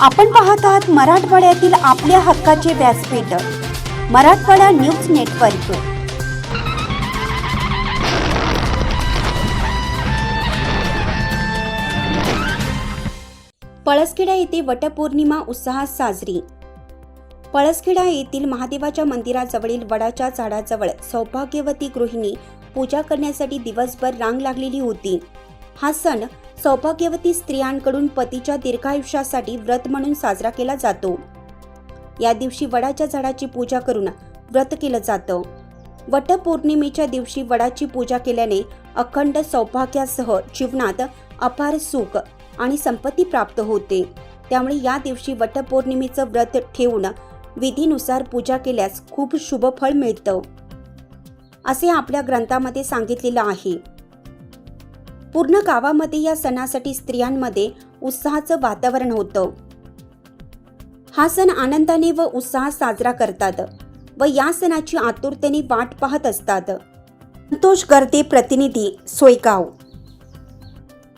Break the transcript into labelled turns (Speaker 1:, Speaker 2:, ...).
Speaker 1: आपण पाहत आहात मराठवाड्यातील आपल्या हक्काचे व्यासपीठ मराठवाडा न्यूज नेटवर्क. पळसखेडा येथे वटपौर्णिमा उत्साहात साजरी. पळसखेडा येथील महादेवाच्या मंदिराजवळील वडाच्या झाडाजवळ सौभाग्यवती गृहिणी पूजा करण्यासाठी दिवसभर रांग लागलेली होती. हा सण सौभाग्यवती स्त्रियांकडून पतीच्या दीर्घायुष्यासाठी व्रत म्हणून साजरा केला जातो. या दिवशी वडाच्या झाडाची पूजा करून व्रत केलं जातं. वटपौर्णिमेच्या दिवशी वडाची पूजा केल्याने अखंड सौभाग्यासह जीवनात अपार सुख आणि संपत्ती प्राप्त होते. त्यामुळे या दिवशी वटपौर्णिमेचं व्रत ठेवून विधीनुसार पूजा केल्यास खूप शुभ फळ मिळतं. असे आपल्या ग्रंथामध्ये सांगितलेलं आहे. पूर्ण गावामध्ये या सणासाठी स्त्रियांमध्ये उत्साहाचं वातावरण होतं. हा सण आनंदाने व उत्साहात साजरा करतात व या सणाची आतुरतेने वाट पाहत असतात. संतोष गर्दे प्रतिनिधी सोयगाव